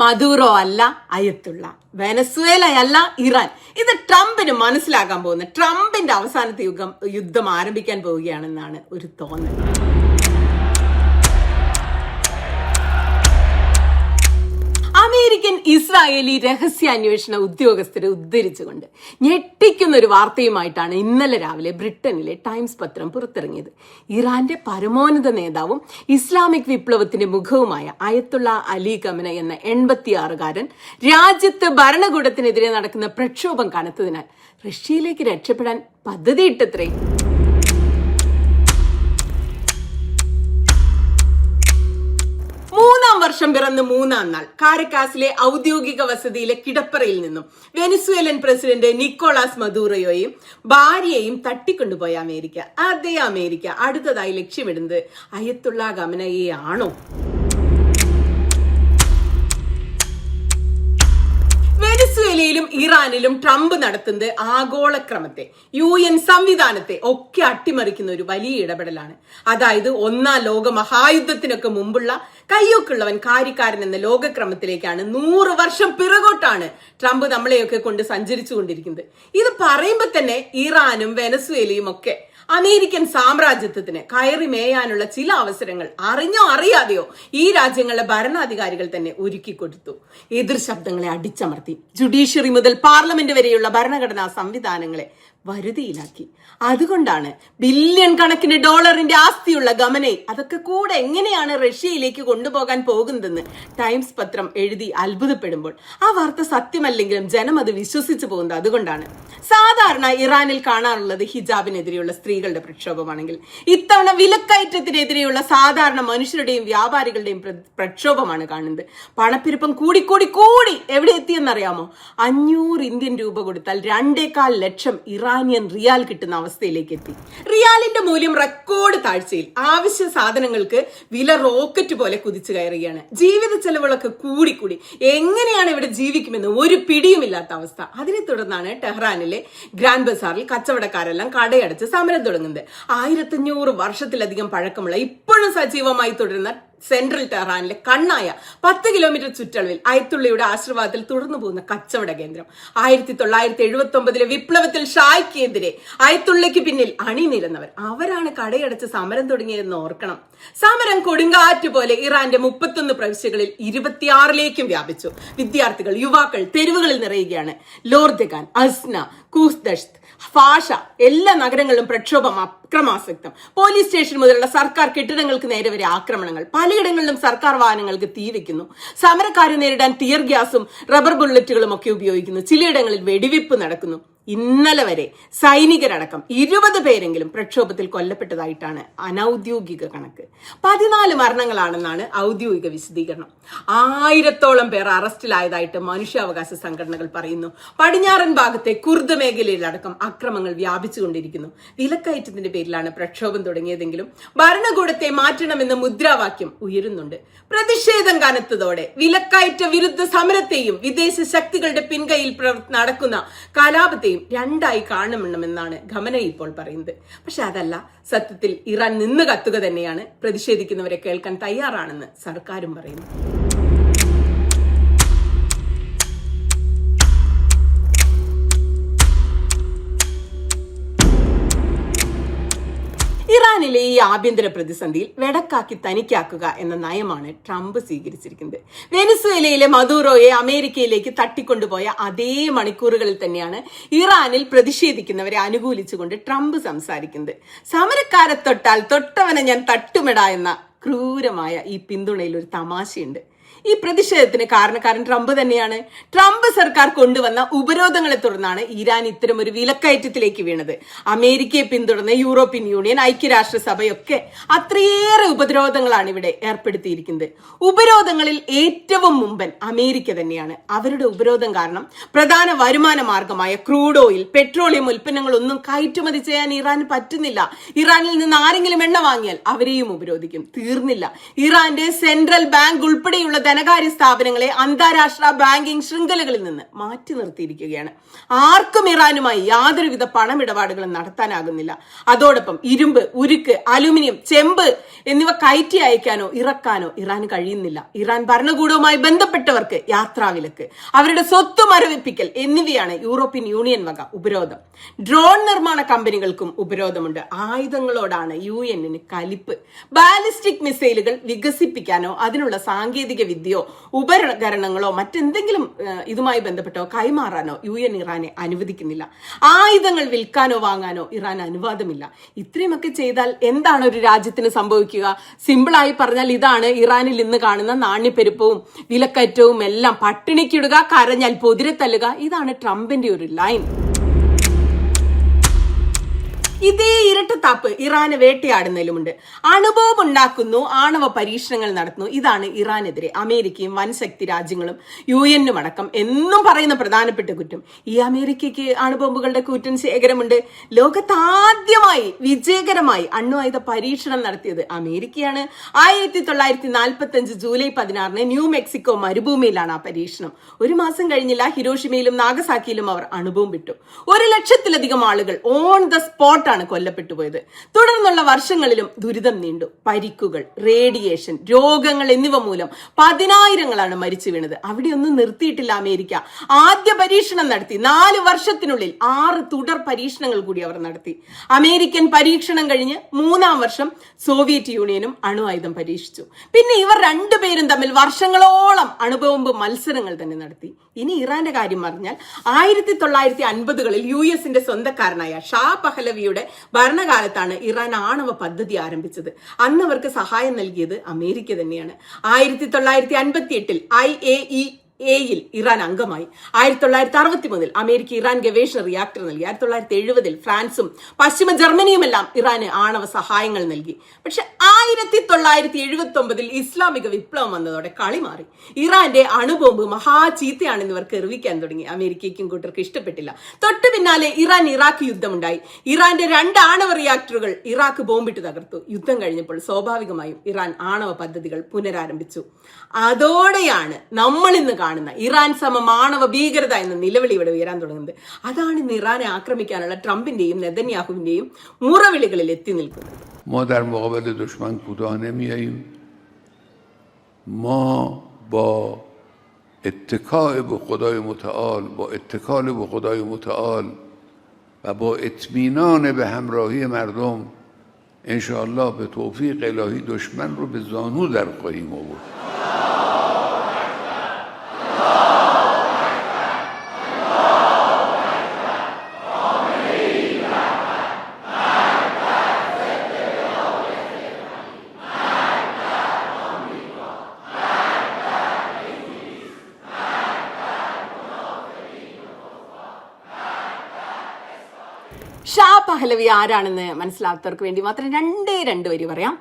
Maduro അല്ല Ayatollah. വെനസ്വേലയല്ല Iran. ഇത് ട്രംപിന് മനസ്സിലാക്കാൻ പോകുന്ന ട്രംപിന്റെ അവസാനത്തെ യുഗം യുദ്ധം ആരംഭിക്കാൻ പോവുകയാണെന്നാണ് ഒരു തോന്നൽ. അമേരിക്കൻ ഇസ്രായേലി രഹസ്യാന്വേഷണ ഉദ്യോഗസ്ഥരെ ഉദ്ധരിച്ചുകൊണ്ട് ഞെട്ടിക്കുന്ന ഒരു വാർത്തയുമായിട്ടാണ് ഇന്നലെ രാവിലെ ബ്രിട്ടനിലെ ടൈംസ് പത്രം പുറത്തിറങ്ങിയത്. ഇറാന്റെ പരമോന്നത നേതാവും ഇസ്ലാമിക് വിപ്ലവത്തിന്റെ മുഖവുമായ അയത്തുള്ള അലി കമന എന്ന എൺപത്തിയാറുകാരൻ രാജ്യത്ത് ഭരണകൂടത്തിനെതിരെ നടക്കുന്ന പ്രക്ഷോഭം കനത്തതിനാൽ റഷ്യയിലേക്ക് രക്ഷപ്പെടാൻ പദ്ധതിയിട്ടത്രേ വർഷം പിറന്ന് മൂന്നാം നാൾ കാരക്കാസിലെ ഔദ്യോഗിക വസതിയിലെ കിടപ്പറയിൽ നിന്നും വെനിസ്വേലൻ പ്രസിഡന്റ് നിക്കോളാസ് മദൂറയോയും ഭാര്യയെയും തട്ടിക്കൊണ്ടുപോയ അമേരിക്ക. അതേ അമേരിക്ക അടുത്തതായി ലക്ഷ്യമിടുന്നത് അയത്തുള്ള ഗമനയെയാണോ വെനിസ്വേലയിലും ഇറാനിലും ട്രംപ് നടത്തുന്നത് ആഗോളക്രമത്തെ യു എൻ സംവിധാനത്തെ ഒക്കെ അട്ടിമറിക്കുന്ന ഒരു വലിയ ഇടപെടലാണ്. അതായത് ഒന്നാം ലോക മഹായുദ്ധത്തിനൊക്കെ മുമ്പുള്ള കയ്യൊക്കുള്ളവൻ കാര്യക്കാരൻ എന്ന ലോകക്രമത്തിലേക്കാണ് നൂറ് വർഷം പിറകോട്ടാണ് ട്രംപ് നമ്മളെയൊക്കെ കൊണ്ട് സഞ്ചരിച്ചു കൊണ്ടിരിക്കുന്നത് ഇത് പറയുമ്പോൾ തന്നെ ഇറാനും വെനസ്വേലയും ഒക്കെ അമേരിക്കൻ സാമ്രാജ്യത്വത്തിന് കയറി മേയാനുള്ള ചില അവസരങ്ങൾ അറിഞ്ഞോ അറിയാതെയോ ഈ രാജ്യങ്ങളിലെ ഭരണാധികാരികൾ തന്നെ ഒരുക്കി കൊടുത്തു. എതിർ ശബ്ദങ്ങളെ അടിച്ചമർത്തി. ജുഡീഷ്യറി മുതൽ പാർലമെന്റ് വരെയുള്ള ഭരണഘടനാ സംവിധാനങ്ങളെ വരുതിയിലാക്കി. അതുകൊണ്ടാണ് ബില്യൺ കണക്കിന് ഡോളറിന്റെ ആസ്തിയുള്ള ഗമനെ അതൊക്കെ കൂടെ എങ്ങനെയാണ് റഷ്യയിലേക്ക് കൊണ്ടുപോകാൻ പോകുന്നതെന്ന് ടൈംസ് പത്രം എഴുതി അത്ഭുതപ്പെടുമ്പോൾ. ആ വാർത്ത സത്യമല്ലെങ്കിലും ജനം അത് വിശ്വസിച്ചു പോകുന്നത് അതുകൊണ്ടാണ്. സാധാരണ ഇറാനിൽ കാണാറുള്ളത് ഹിജാബിനെതിരെയുള്ള സ്ത്രീകളുടെ പ്രക്ഷോഭമാണെങ്കിൽ. ഇത്തവണ വിലക്കയറ്റത്തിനെതിരെയുള്ള സാധാരണ മനുഷ്യരുടെയും വ്യാപാരികളുടെയും പ്ര- പ്രക്ഷോഭമാണ് കാണുന്നത്. പണപ്പെരുപ്പം കൂടി കൂടി കൂടി എവിടെ എത്തിയെന്നറിയാമോ? അഞ്ഞൂറ് ഇന്ത്യൻ രൂപ കൊടുത്താൽ രണ്ടേകാൽ ലക്ഷം ഇറാനിയൻ റിയാൽ കിട്ടുന്ന അവസ്ഥയിലേക്ക് എത്തി. റിയാലിന്റെ മൂല്യം റെക്കോർഡ് താഴ്ചയിൽ. ആവശ്യ സാധനങ്ങൾക്ക് വില റോക്കറ്റ് പോലെ കുതിച്ചു കയറുകയാണ്. ജീവിത ചെലവുകളൊക്കെ കൂടിക്കൂടി. കൂടി എങ്ങനെയാണ് ഇവിടെ ജീവിക്കുമെന്ന് ഒരു പിടിയുമില്ലാത്ത അവസ്ഥ. അതിനെ തുടർന്നാണ് ടെഹ്റാനിലെ ഗ്രാൻഡ് ബസാറിൽ കച്ചവടക്കാരെല്ലാം കടയടച്ച് സമരം തുടങ്ങുന്നത്. ആയിരത്തഞ്ഞൂറ് വർഷത്തിലധികം പഴക്കമുള്ള ഇപ്പോഴും സജീവമായി തുടരുന്ന സെൻട്രൽ ടെഹ്റാനിലെ കണ്ണായ പത്ത് കിലോമീറ്റർ ചുറ്റളവിൽ അയത്തുള്ളിയുടെ ആശീർവാദത്തിൽ തുടർന്നു പോകുന്ന കച്ചവട കേന്ദ്രം. ആയിരത്തി തൊള്ളായിരത്തി എഴുപത്തി ഒമ്പതിലെ വിപ്ലവത്തിൽ ഷായ്ക്കെതിരെ അയത്തുള്ളിക്ക് പിന്നിൽ അണിനിരന്നവർ അവരാണ് കടയടച്ച് സമരം തുടങ്ങിയതെന്ന് ഓർക്കണം. സമരം കൊടുങ്കാറ്റ് പോലെ ഇറാന്റെ മുപ്പത്തൊന്ന് പ്രവിശ്യകളിൽ ഇരുപത്തിയാറിലേക്കും വ്യാപിച്ചു. വിദ്യാർത്ഥികൾ യുവാക്കൾ തെരുവുകളിൽ നിറയുകയാണ്. ലോർദഗാൻ അസ്ന കൂസ്ദഷ്ത് ഫാഷ എല്ലാ നഗരങ്ങളിലും പ്രക്ഷോഭം അക്രമാസക്തം. പോലീസ് സ്റ്റേഷൻ മുതലുള്ള സർക്കാർ കെട്ടിടങ്ങൾക്ക് നേരെ വരെ ആക്രമണങ്ങൾ. പലയിടങ്ങളിലും സർക്കാർ വാഹനങ്ങൾക്ക് തീ വെക്കുന്നു. സമരക്കാരെ നേരിടാൻ ടിയർ ഗ്യാസും റബ്ബർ ബുള്ളറ്റുകളും ഒക്കെ ഉപയോഗിക്കുന്നു. ചിലയിടങ്ങളിൽ വെടിവെപ്പ് നടക്കുന്നു. ഇന്നലെ വരെ സൈനികരടക്കം ഇരുപത് പേരെങ്കിലും പ്രക്ഷോഭത്തിൽ കൊല്ലപ്പെട്ടതായിട്ടാണ് അനൌദ്യോഗിക കണക്ക്. പതിനാല് മരണങ്ങളാണെന്നാണ് ഔദ്യോഗിക വിശദീകരണം. ആയിരത്തോളം പേർ അറസ്റ്റിലായതായിട്ട് മനുഷ്യാവകാശ സംഘടനകൾ പറയുന്നു. പടിഞ്ഞാറൻ ഭാഗത്തെ കുർദ് മേഖലയിലടക്കം അക്രമങ്ങൾ വ്യാപിച്ചുകൊണ്ടിരിക്കുന്നു. വിലക്കയറ്റത്തിന്റെ പേരിലാണ് പ്രക്ഷോഭം തുടങ്ങിയതെങ്കിലും ഭരണകൂടത്തെ മാറ്റണമെന്ന മുദ്രാവാക്യം ഉയരുന്നുണ്ട്. പ്രതിഷേധം കനത്തതോടെ വിലക്കയറ്റ വിരുദ്ധ സമരത്തെയും വിദേശ ശക്തികളുടെ പിൻകൈയിൽ നടക്കുന്ന കലാപത്തെയും രണ്ടായി കാണണമെന്നാണ് ഖമന ഇപ്പോൾ പറയുന്നത്. പക്ഷെ അതല്ല സത്യത്തിൽ ഇറാൻ നിന്ന് കത്തുക തന്നെയാണ് പ്രതിഷേധിക്കുന്നവരെ കേൾക്കാൻ തയ്യാറാണെന്ന് സർക്കാരും പറയുന്നു. ഇറാനിലെ ഈ ആഭ്യന്തര പ്രതിസന്ധിയിൽ വെടക്കാക്കി തനിക്കാക്കുക എന്ന നയമാണ് ട്രംപ് സ്വീകരിച്ചിരിക്കുന്നത്. വെനിസ്വേലയിലെ മദൂറോയെ അമേരിക്കയിലേക്ക് തട്ടിക്കൊണ്ടുപോയ അതേ മണിക്കൂറുകളിൽ തന്നെയാണ് ഇറാനിൽ പ്രതിഷേധിക്കുന്നവരെ അനുകൂലിച്ചുകൊണ്ട് ട്രംപ് സംസാരിക്കുന്നത്. സമരക്കാരെ തൊട്ടാൽ തൊട്ടവനെ ഞാൻ തട്ടുമെടാ എന്ന ക്രൂരമായ ഈ പിന്തുണയിൽ ഒരു തമാശയുണ്ട്. ഈ പ്രതിഷേധത്തിന് കാരണക്കാരൻ ട്രംപ് തന്നെയാണ്. ട്രംപ് സർക്കാർ കൊണ്ടുവന്ന ഉപരോധങ്ങളെ തുടർന്നാണ് ഇറാൻ ഇത്തരം ഒരു വിലക്കയറ്റത്തിലേക്ക് വീണത്. അമേരിക്കയെ പിന്തുടർന്ന് യൂറോപ്യൻ യൂണിയൻ ഐക്യരാഷ്ട്രസഭയൊക്കെ അത്രയേറെ ഉപരോധങ്ങളാണ് ഇവിടെ ഏർപ്പെടുത്തിയിരിക്കുന്നത്. ഉപരോധങ്ങളിൽ ഏറ്റവും മുമ്പൻ അമേരിക്ക തന്നെയാണ്. അവരുടെ ഉപരോധം കാരണം പ്രധാന വരുമാന മാർഗമായ ക്രൂഡ് ഓയിൽ പെട്രോളിയം ഉൽപ്പന്നങ്ങളൊന്നും കയറ്റുമതി ചെയ്യാൻ ഇറാന് പറ്റുന്നില്ല. ഇറാനിൽ നിന്ന് ആരെങ്കിലും എണ്ണ വാങ്ങിയാൽ അവരെയും ഉപരോധിക്കും. തീർന്നില്ല. ഇറാന്റെ സെൻട്രൽ ബാങ്ക് ഉൾപ്പെടെയുള്ള ധനകാര്യ സ്ഥാപനങ്ങളെ അന്താരാഷ്ട്ര ബാങ്കിംഗ് ശൃംഖലകളിൽ നിന്ന് മാറ്റി നിർത്തിയിരിക്കുകയാണ്. ആർക്കും ഇറാനുമായി യാതൊരുവിധ പണമിടപാടുകളും നടത്താനാകുന്നില്ല. അതോടൊപ്പം ഇരുമ്പ് ഉരുക്ക് അലുമിനിയം ചെമ്പ് എന്നിവ കയറ്റി അയക്കാനോ ഇറക്കാനോ ഇറാൻ കഴിയുന്നില്ല. ഇറാൻ ഭരണകൂടവുമായി ബന്ധപ്പെട്ടവർക്ക് യാത്രാവിലക്ക്. അവരുടെ സ്വത്ത് മരവിപ്പിക്കൽ എന്നിവയാണ് യൂറോപ്യൻ യൂണിയൻ വക ഉപരോധം. ഡ്രോൺ നിർമ്മാണ കമ്പനികൾക്കും ഉപരോധമുണ്ട്. ആയുധങ്ങളോടാണ് യു എന്നിന് കലിപ്പ്. ബാലിസ്റ്റിക് മിസൈലുകൾ വികസിപ്പിക്കാനോ അതിനുള്ള സാങ്കേതിക വിദ്യയോ ഉപകരണങ്ങളോ മറ്റെന്തെങ്കിലും ഇതുമായി ബന്ധപ്പെട്ടോ കൈമാറാനോ യു എൻ ഇറാനെ അനുവദിക്കുന്നില്ല. ആയുധങ്ങൾ വിൽക്കാനോ വാങ്ങാനോ ഇറാൻ അനുവാദമില്ല. ഇത്രയുമൊക്കെ ചെയ്താൽ എന്താണ് ഒരു രാജ്യത്തിന് സംഭവിക്കുക? സിമ്പിളായി പറഞ്ഞാൽ ഇതാണ് ഇറാനിൽ ഇന്ന് കാണുന്ന നാണ്യപ്പെരുപ്പവും വിലക്കയറ്റവും എല്ലാം. പട്ടിണിക്കിടുക കരഞ്ഞാൽ പൊതിരെ തല്ലുക ഇതാണ് ട്രംപിന്റെ ഒരു ലൈൻ. ഇതേ ഇരട്ടത്താപ്പ് ഇറാനെ വേട്ടയാടുന്നതിലുമുണ്ട്. അണുബോംബ് ഉണ്ടാക്കുന്നു ആണവ പരീക്ഷണങ്ങൾ നടത്തുന്നു. ഇതാണ് ഇറാനെതിരെ അമേരിക്കയും വൻശക്തി രാജ്യങ്ങളും യു എന്നും അടക്കം എന്നും പറയുന്ന പ്രധാനപ്പെട്ട കുറ്റം. ഈ അമേരിക്കയ്ക്ക് അണുബോംബുകളുടെ കൂറ്റൻ ശേഖരമുണ്ട്. ലോകത്താദ്യമായി വിജയകരമായി അണ്വായുധ പരീക്ഷണം നടത്തിയത് അമേരിക്കയാണ്. ആയിരത്തി തൊള്ളായിരത്തി നാൽപ്പത്തി അഞ്ച് ജൂലൈ പതിനാറിന് ന്യൂ മെക്സിക്കോ മരുഭൂമിയിലാണ് ആ പരീക്ഷണം. ഒരു മാസം കഴിഞ്ഞില്ല ഹിരോഷിമയിലും നാഗസാക്കിയിലും അവർ അണുബോംബിട്ടു ഒരു ലക്ഷത്തിലധികം ആളുകൾ ഓൺ ദ സ്പോട്ടാണ് കൊല്ലപ്പെട്ടു പോയത്. തുടർന്നുള്ള വർഷങ്ങളിലും ദുരിതം നീണ്ടു. പരിക്കുകൾ റേഡിയേഷൻ രോഗങ്ങൾ എന്നിവ മൂലം പതിനായിരങ്ങളാണ് മരിച്ചു വീണത്. അവിടെയൊന്നും നിർത്തിയിട്ടില്ല അമേരിക്ക. ആദ്യ പരീക്ഷണം നടത്തി. നാല് വർഷത്തിനുള്ളിൽ ആറ് തുടർ പരീക്ഷണങ്ങൾ കൂടി അവർ നടത്തി. അമേരിക്കൻ പരീക്ഷണം കഴിഞ്ഞ് മൂന്നാം വർഷം സോവിയറ്റ് യൂണിയനും അണുആയുധം പരീക്ഷിച്ചു. പിന്നെ ഇവർ രണ്ടുപേരും തമ്മിൽ വർഷങ്ങളോളം അണുബോംബ് മത്സരങ്ങൾ തന്നെ നടത്തി. ഇനി ഇറാന്റെ കാര്യം പറഞ്ഞാൽ ആയിരത്തി തൊള്ളായിരത്തി അൻപതുകളിൽ യു എസിന്റെ സ്വന്തക്കാരനായ ഷാ പഹലവിയുടെ ഭരണകാലത്താണ് ഇറാൻ ആണവ പദ്ധതി ആരംഭിച്ചത്. അന്ന് അവർക്ക് സഹായം നൽകിയത് അമേരിക്ക തന്നെയാണ്. ആയിരത്തി തൊള്ളായിരത്തി അൻപത്തി എട്ടിൽ ഐ എ ഇ എയിൽ ഇറാൻ അംഗമായി. ആയിരത്തി തൊള്ളായിരത്തി അറുപത്തി മൂന്നിൽ അമേരിക്ക ഇറാൻ ഗവേഷണ റിയാക്ടർ നൽകി. ആയിരത്തി തൊള്ളായിരത്തി എഴുപതിൽ ഫ്രാൻസും പശ്ചിമ ജർമ്മനിയുമെല്ലാം ഇറാന് ആണവ സഹായങ്ങൾ നൽകി. പക്ഷെ ആയിരത്തി തൊള്ളായിരത്തി എഴുപത്തി ഒമ്പതിൽ ഇസ്ലാമിക വിപ്ലവം വന്നതോടെ കളി മാറി. ഇറാന്റെ അണുബോംബ് മഹാ ചീത്തയാണെന്ന് ഇവർക്ക് എറിവിക്കാൻ തുടങ്ങി. അമേരിക്കയ്ക്കും കൂട്ടർക്ക് ഇഷ്ടപ്പെട്ടില്ല. തൊട്ടു പിന്നാലെ ഇറാൻ ഇറാഖ് യുദ്ധമുണ്ടായി. ഇറാന്റെ രണ്ട് ആണവ റിയാക്ടറുകൾ ഇറാഖ് ബോംബിട്ട് തകർത്തു. യുദ്ധം കഴിഞ്ഞപ്പോൾ സ്വാഭാവികമായും ഇറാൻ ആണവ പദ്ധതികൾ പുനരാരംഭിച്ചു. അതോടെയാണ് നമ്മൾ ഇന്ന് കാണുന്ന ഇറാൻ സമം ആണവ ഭീകരത എന്ന നിലവിളി ഇവിടെ ഉയരാൻ തുടങ്ങുന്നത് അതാണ് ഇന്ന് ഇറാനെ ആക്രമിക്കാനുള്ള ട്രംപിന്റെയും നെതന്യാഹുവിന്റെയും മുറവിളികളിൽ എത്തി നിൽക്കുന്നത് ما در مقابل دشمن کوتاه نمیاییم ما با اتکاع به خدای متعال با اتکال به خدای متعال و با اطمینان به همراهی مردم انشاءالله به توفیق الهی دشمن رو به زانو در خواهیم آورد പഹലവി ആരാണെന്ന് മനസ്സിലാത്തവർക്ക് വേണ്ടി മാത്രം രണ്ടേ രണ്ട് വരി പറയാം.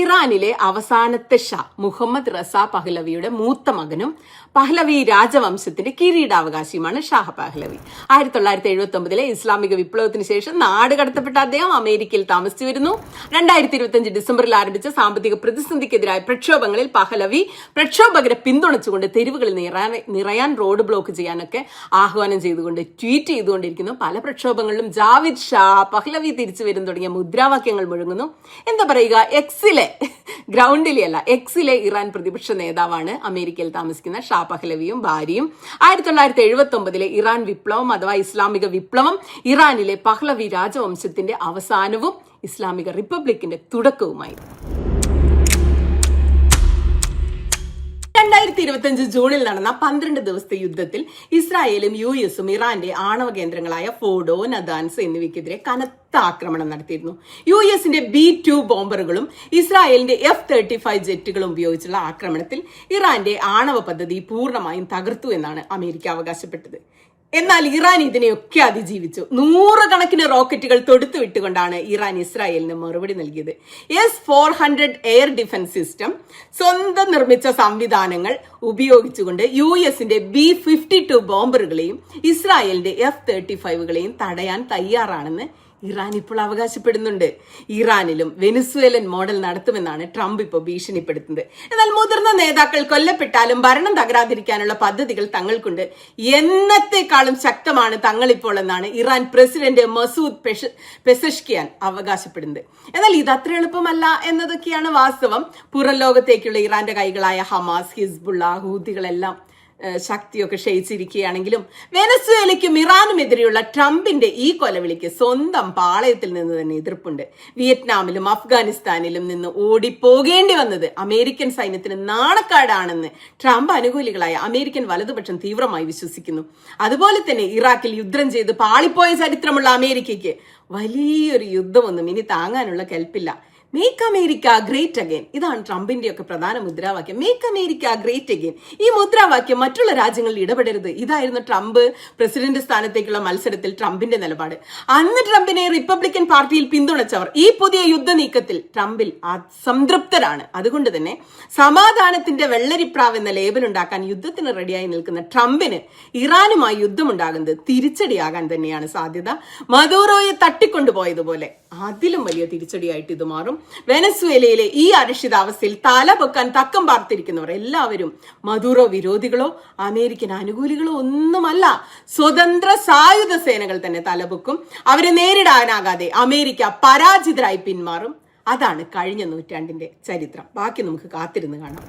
ഇറാനിലെ അവസാനത്തെ ഷാ മുഹമ്മദ് റസ പഹലവിയുടെ മൂത്ത മകനും പഹലവി രാജവംശത്തിന്റെ കിരീടാവകാശിയുമാണ് ഷാഹ പഹലവി. ആയിരത്തി തൊള്ളായിരത്തി എഴുപത്തി ഒമ്പതിലെ ഇസ്ലാമിക വിപ്ലവത്തിന് ശേഷം നാട് കടത്തപ്പെട്ട അദ്ദേഹം അമേരിക്കയിൽ താമസിച്ചു വരുന്നു രണ്ടായിരത്തി ഇരുപത്തിയഞ്ച് ഡിസംബറിൽ ആരംഭിച്ച സാമ്പത്തിക പ്രതിസന്ധിക്കെതിരായ പ്രക്ഷോഭങ്ങളിൽ പഹലവി പ്രക്ഷോഭകരെ പിന്തുണച്ചുകൊണ്ട് തെരുവുകളിൽ നിറയാൻ നിറയാൻ റോഡ് ബ്ലോക്ക് ചെയ്യാനൊക്കെ ആഹ്വാനം ചെയ്തുകൊണ്ട് ട്വീറ്റ് ചെയ്തുകൊണ്ടിരിക്കുന്നു. പല പ്രക്ഷോഭങ്ങളിലും ജാവിദ് ഷാ പഹ്ലവി തിരിച്ചു വരും തുടങ്ങിയ മുദ്രാവാക്യങ്ങൾ മുഴങ്ങുന്നു. എന്താ പറയുക എക്സിലെ ഗ്രൗണ്ടിലെ അല്ല എക്സിലെ ഇറാൻ പ്രതിപക്ഷ നേതാവാണ് അമേരിക്കയിൽ താമസിക്കുന്ന ഷാ പഹ്ലവിയും ഭാര്യയും. ആയിരത്തി തൊള്ളായിരത്തി എഴുപത്തി ഒമ്പതിലെ ഇറാൻ വിപ്ലവം അഥവാ ഇസ്ലാമിക വിപ്ലവം ഇറാനിലെ പഹ്ലവി രാജവംശത്തിന്റെ അവസാനവും ഇസ്ലാമിക റിപ്പബ്ലിക്കിന്റെ തുടക്കവുമായി രണ്ടായിരത്തി ഇരുപത്തിയഞ്ച് ജൂണിൽ നടന്ന പന്ത്രണ്ട് ദിവസത്തെ യുദ്ധത്തിൽ ഇസ്രായേലും യു എസും ഇറാന്റെ ആണവ കേന്ദ്രങ്ങളായ ഫോഡോ നദാൻസ് എന്നിവയ്ക്കെതിരെ കനത്ത ആക്രമണം നടത്തിയിരുന്നു. യു എസിന്റെ ബി ടു ബോംബറുകളും ഇസ്രായേലിന്റെ എഫ് തേർട്ടി ഫൈവ് ജെറ്റുകളും ഉപയോഗിച്ചുള്ള ആക്രമണത്തിൽ ഇറാന്റെ ആണവ പദ്ധതി പൂർണമായും തകർത്തു എന്നാണ് അമേരിക്ക അവകാശപ്പെട്ടത്. എന്നാൽ ഇറാൻ ഇതിനെയൊക്കെ അതിജീവിച്ചു. നൂറുകണക്കിന് റോക്കറ്റുകൾ തൊടുത്തു വിട്ടുകൊണ്ടാണ് ഇറാൻ ഇസ്രായേലിന് മറുപടി നൽകിയത്. S four hundred air defence system സ്വന്തം നിർമ്മിച്ച സംവിധാനങ്ങൾ ഉപയോഗിച്ചുകൊണ്ട് യു എസിന്റെ ബി ഫിഫ്റ്റി ടു ബോംബറുകളെയും ഇസ്രായേലിന്റെ എഫ് തേർട്ടി ഫൈവുകളെയും തടയാൻ തയ്യാറാണെന്ന് ഇറാൻ ഇപ്പോൾ അവകാശപ്പെടുന്നുണ്ട്. ഇറാനിലും വെനിസ്വേലൻ മോഡൽ നടത്തുമെന്നാണ് ട്രംപ് ഇപ്പോൾ ഭീഷണിപ്പെടുത്തുന്നത്. എന്നാൽ മുതിർന്ന നേതാക്കൾ കൊല്ലപ്പെട്ടാലും ഭരണം തകരാതിരിക്കാനുള്ള പദ്ധതികൾ തങ്ങൾക്കുണ്ട്. എന്നത്തെക്കാളും ശക്തമാണ് തങ്ങളിപ്പോൾ എന്നാണ് ഇറാൻ പ്രസിഡന്റ് മസൂദ് പെസഷ്കിയാൻ അവകാശപ്പെടുന്നത്. എന്നാൽ ഇത് അത്ര എളുപ്പമല്ല എന്നതൊക്കെയാണ് വാസ്തവം. പുറം ലോകത്തേക്കുള്ള ഇറാന്റെ കൈകളായ ഹമാസ് ഹിസ്ബുള്ള ഹൂതികളെല്ലാം ശക്തിയൊക്കെ ക്ഷയിച്ചിരിക്കുകയാണെങ്കിലും വെനസ്വേലയ്ക്കും ഇറാനുമെതിരെയുള്ള ട്രംപിന്റെ ഈ കൊലവിളിക്ക് സ്വന്തം പാളയത്തിൽ നിന്ന് തന്നെ എതിർപ്പുണ്ട്. വിയറ്റ്നാമിലും അഫ്ഗാനിസ്ഥാനിലും നിന്ന് ഓടിപ്പോകേണ്ടി വന്നത് അമേരിക്കൻ സൈന്യത്തിന് നാണക്കാടാണെന്ന് ട്രംപ് അനുകൂലികളായ അമേരിക്കൻ വലതുപക്ഷം തീവ്രമായി വിശ്വസിക്കുന്നു. അതുപോലെ തന്നെ ഇറാഖിൽ യുദ്ധം ചെയ്ത് പാളിപ്പോയ ചരിത്രമുള്ള അമേരിക്കയ്ക്ക് വലിയൊരു യുദ്ധമൊന്നും ഇനി താങ്ങാനുള്ള കെൽപ്പില്ല. മേക്ക് അമേരിക്ക ഗ്രേറ്റ് അഗൈൻ ഇതാണ് ട്രംപിന്റെ ഒക്കെ പ്രധാന മുദ്രാവാക്യം. മേക്ക് അമേരിക്ക ഗ്രേറ്റ് അഗൈൻ ഈ മുദ്രാവാക്യം മറ്റുള്ള രാജ്യങ്ങളിൽ ഇടപെടരുത്. ഇതായിരുന്നു ട്രംപ് പ്രസിഡന്റ് സ്ഥാനത്തേക്കുള്ള മത്സരത്തിൽ ട്രംപിന്റെ നിലപാട്. അന്ന് ട്രംപിനെ റിപ്പബ്ലിക്കൻ പാർട്ടിയിൽ പിന്തുണച്ചവർ ഈ പുതിയ യുദ്ധ നീക്കത്തിൽ ട്രംപിൽ അസംതൃപ്തരാണ്. അതുകൊണ്ട് തന്നെ സമാധാനത്തിന്റെ വെള്ളരിപ്രാവ് എന്ന ലേബൽ ഉണ്ടാക്കാൻ യുദ്ധത്തിന് റെഡിയായി നിൽക്കുന്ന ട്രംപിന് ഇറാനുമായി യുദ്ധമുണ്ടാകുന്നത് തിരിച്ചടിയാകാൻ തന്നെയാണ് സാധ്യത. മദൂറോയെ തട്ടിക്കൊണ്ടുപോയതുപോലെ. അതിലും വലിയ തിരിച്ചടിയായിട്ട് ഇത് മാറും. വെനസ്വേലയിലെ ഈ അരക്ഷിതാവസ്ഥയിൽ തല പൊക്കാൻ തക്കം പാർത്തിരിക്കുന്നവർ എല്ലാവരും മധുറോ വിരോധികളോ അമേരിക്കൻ അനുകൂലികളോ ഒന്നുമല്ല. സ്വതന്ത്ര സായുധ സേനകൾ തന്നെ തലപൊക്കും അവരെ നേരിടാനാകാതെ അമേരിക്ക പരാജിതരായി പിന്മാറും. അതാണ് കഴിഞ്ഞ നൂറ്റാണ്ടിന്റെ ചരിത്രം. ബാക്കി നമുക്ക് കാത്തിരുന്ന് കാണാം.